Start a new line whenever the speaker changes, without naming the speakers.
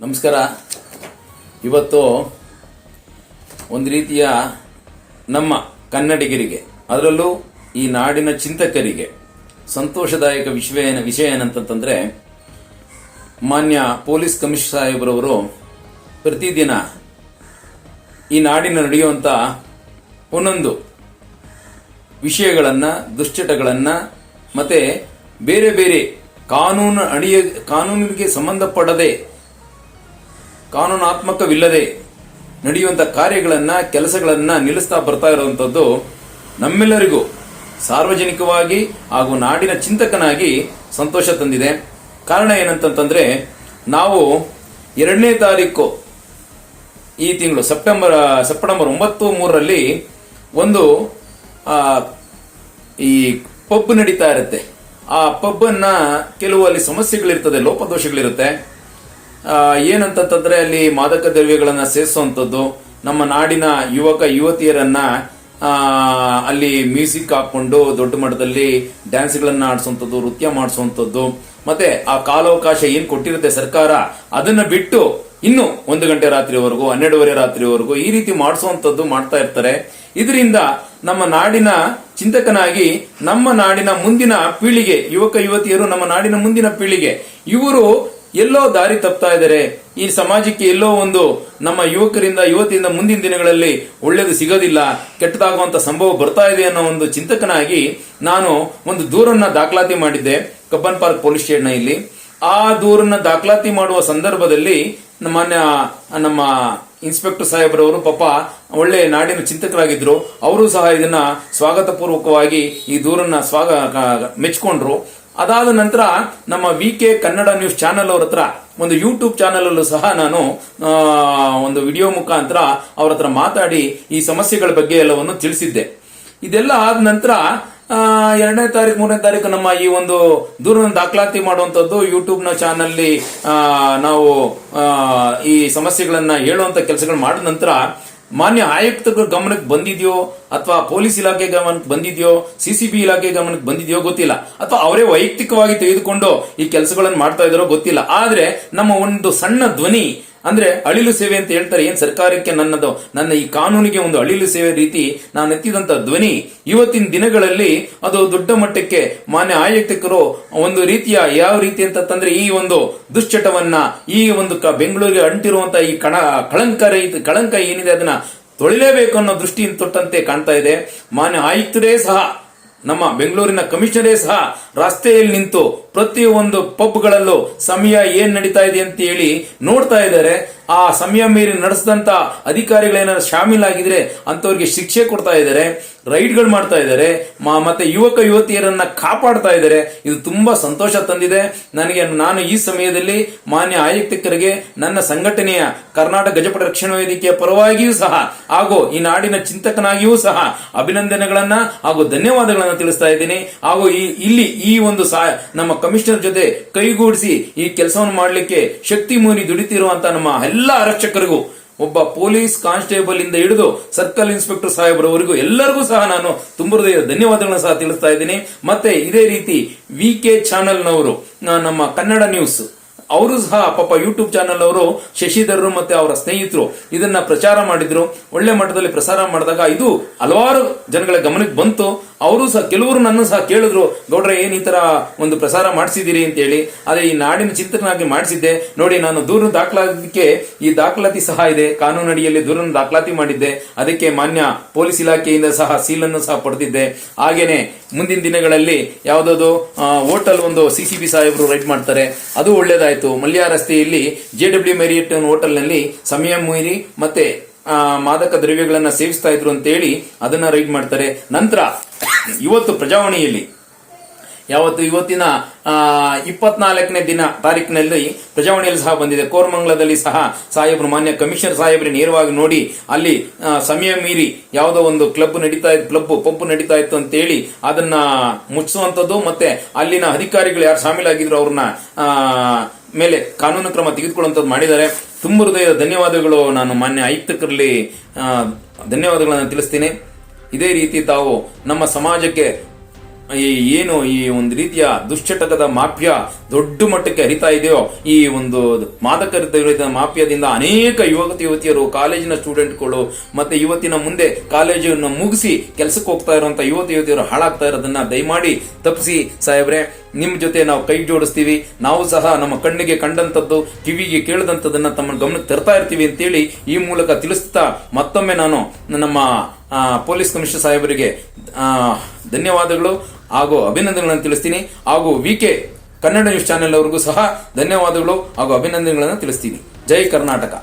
ನಮಸ್ಕಾರ. ಇವತ್ತು ಒಂದು ರೀತಿಯ ನಮ್ಮ ಕನ್ನಡಿಗರಿಗೆ, ಅದರಲ್ಲೂ ಈ ನಾಡಿನ ಚಿಂತಕರಿಗೆ ಸಂತೋಷದಾಯಕ ವಿಷಯ ಏನ- ವಿಷಯ ಏನಂತಂತಂದರೆ, ಮಾನ್ಯ ಪೊಲೀಸ್ ಕಮಿಷನರ್ ಸಾಹೇಬ್ರವರು ಪ್ರತಿದಿನ ಈ ನಾಡಿನ ನಡೆಯುವಂತ ಒಂದೊಂದು ವಿಷಯಗಳನ್ನು, ದುಶ್ಚಟಗಳನ್ನು, ಮತ್ತೆ ಬೇರೆ ಬೇರೆ ಕಾನೂನು ಅಡಿಯ ಕಾನೂನಿಗೆ ಸಂಬಂಧಪಡದೆ ಕಾನೂನಾತ್ಮಕವಿಲ್ಲದೆ ನಡೆಯುವಂಥ ಕಾರ್ಯಗಳನ್ನು, ಕೆಲಸಗಳನ್ನು ನಿಲ್ಲಿಸ್ತಾ ಬರ್ತಾ ಇರುವಂಥದ್ದು ನಮ್ಮೆಲ್ಲರಿಗೂ ಸಾರ್ವಜನಿಕವಾಗಿ ಹಾಗೂ ನಾಡಿನ ಚಿಂತಕನಾಗಿ ಸಂತೋಷ ತಂದಿದೆ. ಕಾರಣ ಏನಂತಂತಂದರೆ, ನಾವು ಎರಡನೇ ತಾರೀಕು ಈ ತಿಂಗಳು ಸೆಪ್ಟೆಂಬರ್ ಸೆಪ್ಟೆಂಬರ್ ಒಂಬತ್ತು ಮೂರರಲ್ಲಿ ಒಂದು ಈ ಪಬ್ ನಡೀತಾ ಇರುತ್ತೆ. ಆ ಪಬ್ಬನ್ನು ಕೆಲವು ಅಲ್ಲಿ ಸಮಸ್ಯೆಗಳಿರ್ತದೆ, ಲೋಪದೋಷಗಳಿರುತ್ತೆ. ಏನಂತಂತಂದ್ರೆ ಅಲ್ಲಿ ಮಾದಕ ದ್ರವ್ಯಗಳನ್ನು ಸೇರಿಸುವಂಥದ್ದು ನಮ್ಮ ನಾಡಿನ ಯುವಕ ಯುವತಿಯರನ್ನ ಅಲ್ಲಿ ಮ್ಯೂಸಿಕ್ ಹಾಕೊಂಡು ದೊಡ್ಡ ಮಟ್ಟದಲ್ಲಿ ಡ್ಯಾನ್ಸ್ಗಳನ್ನ ಆಡಿಸುವಂಥದ್ದು ನೃತ್ಯ ಮಾಡಿಸುವಂಥದ್ದು ಮತ್ತೆ ಆ ಕಾಲಾವಕಾಶ ಏನು ಕೊಟ್ಟಿರುತ್ತೆ ಸರ್ಕಾರ, ಅದನ್ನ ಬಿಟ್ಟು ಇನ್ನು ಒಂದು ಗಂಟೆ ರಾತ್ರಿವರೆಗೂ, ಹನ್ನೆರಡುವರೆ ರಾತ್ರಿವರೆಗೂ ಈ ರೀತಿ ಮಾಡಿಸುವಂಥದ್ದು ಮಾಡ್ತಾ ಇರ್ತಾರೆ. ಇದರಿಂದ ನಮ್ಮ ನಾಡಿನ ಚಿಂತಕನಾಗಿ, ನಮ್ಮ ನಾಡಿನ ಮುಂದಿನ ಪೀಳಿಗೆ, ಯುವಕ ಯುವತಿಯರು ನಮ್ಮ ನಾಡಿನ ಮುಂದಿನ ಪೀಳಿಗೆ, ಇವರು ಎಲ್ಲೋ ದಾರಿ ತಪ್ತಾ ಇದ್ದಾರೆ. ಈ ಸಮಾಜಕ್ಕೆ ಎಲ್ಲೋ ಒಂದು ನಮ್ಮ ಯುವಕರಿಂದ ಯುವತಿಯಿಂದ ಮುಂದಿನ ದಿನಗಳಲ್ಲಿ ಒಳ್ಳೇದು ಸಿಗೋದಿಲ್ಲ, ಕೆಟ್ಟದಾಗುವಂತ ಸಂಭವ ಬರ್ತಾ ಇದೆ ಅನ್ನೋ ಒಂದು ಚಿಂತಕನಾಗಿ ನಾನು ಒಂದು ದೂರನ್ನ ದಾಖಲಾತಿ ಮಾಡಿದ್ದೆ, ಕಬ್ಬನ್ ಪಾರ್ಕ್ ಪೊಲೀಸ್ ಸ್ಟೇಷನ್ ಇಲ್ಲಿ. ಆ ದೂರನ್ನ ದಾಖಲಾತಿ ಮಾಡುವ ಸಂದರ್ಭದಲ್ಲಿ ನಮ್ಮನ್ನ ನಮ್ಮ ಇನ್ಸ್ಪೆಕ್ಟರ್ ಸಾಹೇಬ್ರವರು ಪಾಪ ಒಳ್ಳೆ ನಾಡಿನ ಚಿಂತಕರಾಗಿದ್ರು. ಅವರು ಸಹ ಇದನ್ನ ಸ್ವಾಗತ ಪೂರ್ವಕವಾಗಿ ಈ ದೂರನ್ನ ಸ್ವಾಗ ಮೆಚ್ಕೊಂಡ್ರು. ಅದಾದ ನಂತರ ನಮ್ಮ V K Kannada news channel ಅವ್ರ ಹತ್ರ, ಒಂದು ಯೂಟ್ಯೂಬ್ ಚಾನೆಲ್ ಅಲ್ಲೂ ಸಹ ನಾನು ಒಂದು ವಿಡಿಯೋ ಮುಖಾಂತರ ಅವ್ರ ಹತ್ರ ಮಾತಾಡಿ ಈ ಸಮಸ್ಯೆಗಳ ಬಗ್ಗೆ ಎಲ್ಲವನ್ನು ತಿಳಿಸಿದ್ದೆ. ಇದೆಲ್ಲ ಆದ ನಂತರ ಎರಡನೇ ತಾರೀಕು, ಮೂರನೇ ತಾರೀಕು ನಮ್ಮ ಈ ಒಂದು ದೂರನ ದಾಖಲಾತಿ ಮಾಡುವಂಥದ್ದು ಯೂಟ್ಯೂಬ್ನ ಚಾನಲ್ ನಾವು ಈ ಸಮಸ್ಯೆಗಳನ್ನ ಹೇಳುವಂತ ಕೆಲಸಗಳು ಮಾಡಿದ ನಂತರ ಮಾನ್ಯ ಆಯುಕ್ತರ ಗಮನಕ್ಕೆ ಬಂದಿದೆಯೋ ಅಥವಾ ಪೊಲೀಸ್ ಇಲಾಖೆ ಗಮನಕ್ಕೆ ಬಂದಿದೆಯೋ, ಸಿಸಿಬಿ ಇಲಾಖೆ ಗಮನಕ್ಕೆ ಬಂದಿದೆಯೋ ಗೊತ್ತಿಲ್ಲ. ಅಥವಾ ಅವರೇ ವೈಯಕ್ತಿಕವಾಗಿ ತೆಗೆದುಕೊಂಡು ಈ ಕೆಲಸಗಳನ್ನು ಮಾಡ್ತಾ ಇದ್ದಾರೋ ಗೊತ್ತಿಲ್ಲ. ಆದ್ರೆ ನಮ್ಮ ಒಂದು ಸಣ್ಣ ಧ್ವನಿ ಅಂದ್ರೆ ಅಳಿಲು ಸೇವೆ ಅಂತ ಹೇಳ್ತಾರೆ, ಏನ್ ಸರ್ಕಾರಕ್ಕೆ ನನ್ನದು, ನನ್ನ ಈ ಕಾನೂನಿಗೆ ಒಂದು ಅಳಿಲು ಸೇವೆ ರೀತಿ ನಾನು ಎತ್ತಿದಂತ ಧ್ವನಿ, ಇವತ್ತಿನ ದಿನಗಳಲ್ಲಿ ಅದು ದೊಡ್ಡ ಮಟ್ಟಕ್ಕೆ ಮಾನ್ಯ ಆಯುಕ್ತಕರು ಒಂದು ರೀತಿಯ ಯಾವ ರೀತಿ ಅಂತಂದ್ರೆ ಈ ಒಂದು ದುಶ್ಚಟವನ್ನ, ಈ ಒಂದು ಬೆಂಗಳೂರಿಗೆ ಅಂಟಿರುವಂತ ಈ ಕಣ, ಕಳಂಕ ಕಳಂಕ ಏನಿದೆ ಅದನ್ನ ತೊಳಿಲೇಬೇಕು ಅನ್ನೋ ದೃಷ್ಟಿಯಿಂದ ತೊಟ್ಟಂತೆ ಕಾಣ್ತಾ ಇದೆ. ಮಾನ್ಯ ಆಯುಕ್ತರೇ ಸಹ, ನಮ್ಮ ಬೆಂಗಳೂರಿನ ಕಮಿಷನರೇ ಸಹ ರಸ್ತೆಯಲ್ಲಿ ನಿಂತು ಪ್ರತಿಯೊಂದು ಪಬ್ಗಳಲ್ಲೂ ಸಮಯ ಏನ್ ನಡೀತಾ ಇದೆ ಅಂತ ಹೇಳಿ ನೋಡ್ತಾ ಇದ್ದಾರೆ. ಆ ಸಮಯ ಮೀರಿ ನಡೆಸಿದಂತ ಅಧಿಕಾರಿಗಳೇನಾದ್ರು ಶಾಮೀಲಾಗಿದ್ರೆ ಅಂತವ್ರಿಗೆ ಶಿಕ್ಷೆ ಕೊಡ್ತಾ ಇದ್ದಾರೆ, ರೈಡ್ಗಳು ಮಾಡ್ತಾ ಇದ್ದಾರೆ ಮತ್ತೆ ಯುವಕ ಯುವತಿಯರನ್ನ ಕಾಪಾಡ್ತಾ ಇದ್ದಾರೆ. ಇದು ತುಂಬಾ ಸಂತೋಷ ತಂದಿದೆ. ನನಗೆ ನಾನು ಈ ಸಮಯದಲ್ಲಿ ಮಾನ್ಯ ಆಯುಕ್ತರಿಗೆ ನನ್ನ ಸಂಘಟನೆಯ ಕರ್ನಾಟಕ ಗಜಪಟ ರಕ್ಷಣಾ ವೇದಿಕೆಯ ಪರವಾಗಿಯೂ ಸಹ, ಹಾಗೂ ಈ ನಾಡಿನ ಚಿಂತಕನಾಗಿಯೂ ಸಹ ಅಭಿನಂದನೆಗಳನ್ನ ಹಾಗೂ ಧನ್ಯವಾದಗಳನ್ನ ತಿಳಿಸ್ತಾ ಇದ್ದೀನಿ. ಹಾಗೂ ಈ, ಇಲ್ಲಿ ಈ ಒಂದು ಸಹ ನಮ್ಮ ಕಮಿಷನರ್ ಜೊತೆ ಕೈಗೂಡಿಸಿ ಈ ಕೆಲಸವನ್ನು ಮಾಡಲಿಕ್ಕೆ ಶಕ್ತಿ ಮೂರಿ ದುಡಿತಿರುವಂತ ನಮ್ಮ ಎಲ್ಲ ಆರಕ್ಷಕರಿಗೂ, ಒಬ್ಬ ಪೊಲೀಸ್ ಕಾನ್ಸ್ಟೇಬಲ್ ಇಂದ ಹಿಡಿದು ಸರ್ಕಲ್ ಇನ್ಸ್ಪೆಕ್ಟರ್ ಸಾಹೇಬರವರೆಗೂ ಎಲ್ಲರಿಗೂ ಸಹ ನಾನು ತುಂಬ ಧನ್ಯವಾದಗಳನ್ನು ಧನ್ಯವಾದಗಳನ್ನ ಸಹ ತಿಳಿಸ್ತಾ ಇದ್ದೀನಿ. ಮತ್ತೆ ಇದೇ ರೀತಿ ವಿ ಕೆ ಚಾನೆಲ್ನವರು ನಮ್ಮ ಕನ್ನಡ ನ್ಯೂಸ್, ಅವರು ಸಹ ಪಾಪ ಯೂಟ್ಯೂಬ್ ಚಾನೆಲ್ ಅವರು ಶಶಿಧರರು ಮತ್ತೆ ಅವರ ಸ್ನೇಹಿತರು ಇದನ್ನ ಪ್ರಚಾರ ಮಾಡಿದ್ರು. ಒಳ್ಳೆ ಮಟ್ಟದಲ್ಲಿ ಪ್ರಸಾರ ಮಾಡಿದಾಗ ಇದು ಹಲವಾರು ಜನಗಳ ಗಮನಕ್ಕೆ ಬಂತು. ಅವರು ಸಹ, ಕೆಲವರು ನನ್ನ ಸಹ ಕೇಳಿದ್ರು, ಗೌಡ್ರೆ, ಏನು ಈ ತರ ಒಂದು ಪ್ರಸಾರ ಮಾಡಿಸಿದಿರಿ ಅಂತ ಹೇಳಿ ಅದೇ ಈ ನಾಡಿನ ಚಿತ್ರನಾಗಿ ಮಾಡಿಸಿದ್ದೆ. ನೋಡಿ, ನಾನು ದೂರ ದಾಖಲಾತಿಗೆ ಈ ದಾಖಲಾತಿ ಸಹ ಇದೆ. ಕಾನೂನು ಅಡಿಯಲ್ಲಿ ದೂರನ್ನು ದಾಖಲಾತಿ ಮಾಡಿದ್ದೆ. ಅದಕ್ಕೆ ಮಾನ್ಯ ಪೊಲೀಸ್ ಇಲಾಖೆಯಿಂದ ಸಹ ಸೀಲನ್ನು ಸಹ ಪಡೆದಿದ್ದೆ. ಹಾಗೇನೆ ಮುಂದಿನ ದಿನಗಳಲ್ಲಿ ಯಾವುದಾದ್ರು ಹೋಟೆಲ್ ಒಂದು ಸಿ ಸಿ ಬಿ ಸಾಹೇಬರು ರೈಡ್ ಮಾಡ್ತಾರೆ. ಅದು ಒಳ್ಳೇದಾಯಿತು. ಮಲ್ಯ ರಸ್ತೆಯಲ್ಲಿ ಜೆ ಡಬ್ಲ್ಯೂ ಮೆರಿಯಟ್ ಹೋಟೆಲ್ನಲ್ಲಿ ಸಮಯ ಮೀರಿ ಮತ್ತೆ ಮಾದಕ ದ್ರವ್ಯಗಳನ್ನ ಸೇವಿಸ್ತಾ ಇದ್ರು ಅಂತ ಹೇಳಿ ಅದನ್ನ ರೈಡ್ ಮಾಡ್ತಾರೆ. ನಂತರ, ಇವತ್ತು ಪ್ರಜಾವಾಣಿಯಲ್ಲಿ, ಯಾವತ್ತು ಇವತ್ತಿನ ಇಪ್ಪತ್ನಾಲ್ಕನೇ ದಿನ ತಾರೀಕಿನಲ್ಲಿ ಪ್ರಜಾವಾಣಿಯಲ್ಲಿ ಸಹ ಬಂದಿದೆ. ಕೋರ್ಮಂಗ್ಲದಲ್ಲಿ ಸಹ ಸಾಹೇಬ್ರು, ಮಾನ್ಯ ಕಮಿಷನರ್ ಸಾಹೇಬ್ರು ನೇರವಾಗಿ ನೋಡಿ ಅಲ್ಲಿ ಸಮಯ ಮೀರಿ ಯಾವುದೋ ಒಂದು ಕ್ಲಬ್ ನಡೀತಾ ಇತ್ತು ಕ್ಲಬ್ ಪಂಪ್ ನಡೀತಾ ಇತ್ತು ಅಂತ ಹೇಳಿ ಅದನ್ನ ಮುಚ್ಚಿಸುವಂತದ್ದು ಮತ್ತೆ ಅಲ್ಲಿನ ಅಧಿಕಾರಿಗಳು ಯಾರು ಶಾಮೀಲಾಗಿದ್ರು ಅವ್ರನ್ನ ಮೇಲೆ ಕಾನೂನು ಕ್ರಮ ತೆಗೆದುಕೊಳ್ಳುವಂಥದ್ದು ಮಾಡಿದ್ದಾರೆ. ತುಂಬ ಹೃದಯ ಧನ್ಯವಾದಗಳು. ನಾನು ಮಾನ್ಯ ಆಯುಕ್ತಕರಲ್ಲಿ ಧನ್ಯವಾದಗಳನ್ನು ತಿಳಿಸ್ತೀನಿ. ಇದೇ ರೀತಿ ತಾವು ನಮ್ಮ ಸಮಾಜಕ್ಕೆ ಈ ಏನು ಈ ಒಂದು ರೀತಿಯ ದುಶ್ಚಟಕದ ಮಾಫಿಯಾ ದೊಡ್ಡ ಮಟ್ಟಕ್ಕೆ ಹರಿತಾ ಇದೆಯೋ, ಈ ಒಂದು ಮಾದಕ ವಿರೋಧಿ ಮಾಫಿಯಾದಿಂದ ಅನೇಕ ಯುವಕ ಯುವತಿಯರು ಕಾಲೇಜಿನ ಸ್ಟೂಡೆಂಟ್ಗಳು ಮತ್ತೆ ಇವತ್ತಿನ ಮುಂದೆ ಕಾಲೇಜನ್ನು ಮುಗಿಸಿ ಕೆಲಸಕ್ಕೆ ಹೋಗ್ತಾ ಇರುವಂತ ಯುವತಿ ಯುವತಿಯರು ಹಾಳಾಗ್ತಾ ಇರೋದನ್ನ ದಯಮಾಡಿ ತಪ್ಪಿಸಿ ಸಾಹೇಬ್ರೆ. ನಿಮ್ಮ ಜೊತೆ ನಾವು ಕೈ ಜೋಡಿಸ್ತೀವಿ. ನಾವು ಸಹ ನಮ್ಮ ಕಣ್ಣಿಗೆ ಕಂಡಂತದ್ದು ಕಿವಿಗೆ ಕೇಳದಂತದನ್ನ ತಮ್ಮ ಗಮನಕ್ಕೆ ತರ್ತಾ ಇರ್ತೀವಿ ಅಂತೇಳಿ ಈ ಮೂಲಕ ತಿಳಿಸ್ತಾ ಮತ್ತೊಮ್ಮೆ ನಾನು ನಮ್ಮ ಪೊಲೀಸ್ ಕಮಿಷನರ್ ಸಾಹೇಬರಿಗೆ ಧನ್ಯವಾದಗಳು. ಹಾಗೂ ಅಭಿನಂದನೆಗಳನ್ನು ತಿಳಿಸ್ತೀನಿ. ಹಾಗೂ V K Kannada news channel ಅವರಿಗೂ ಸಹ ಧನ್ಯವಾದಗಳು ಹಾಗೂ ಅಭಿನಂದನೆಗಳನ್ನು ತಿಳಿಸ್ತೀನಿ. ಜೈ ಕರ್ನಾಟಕ.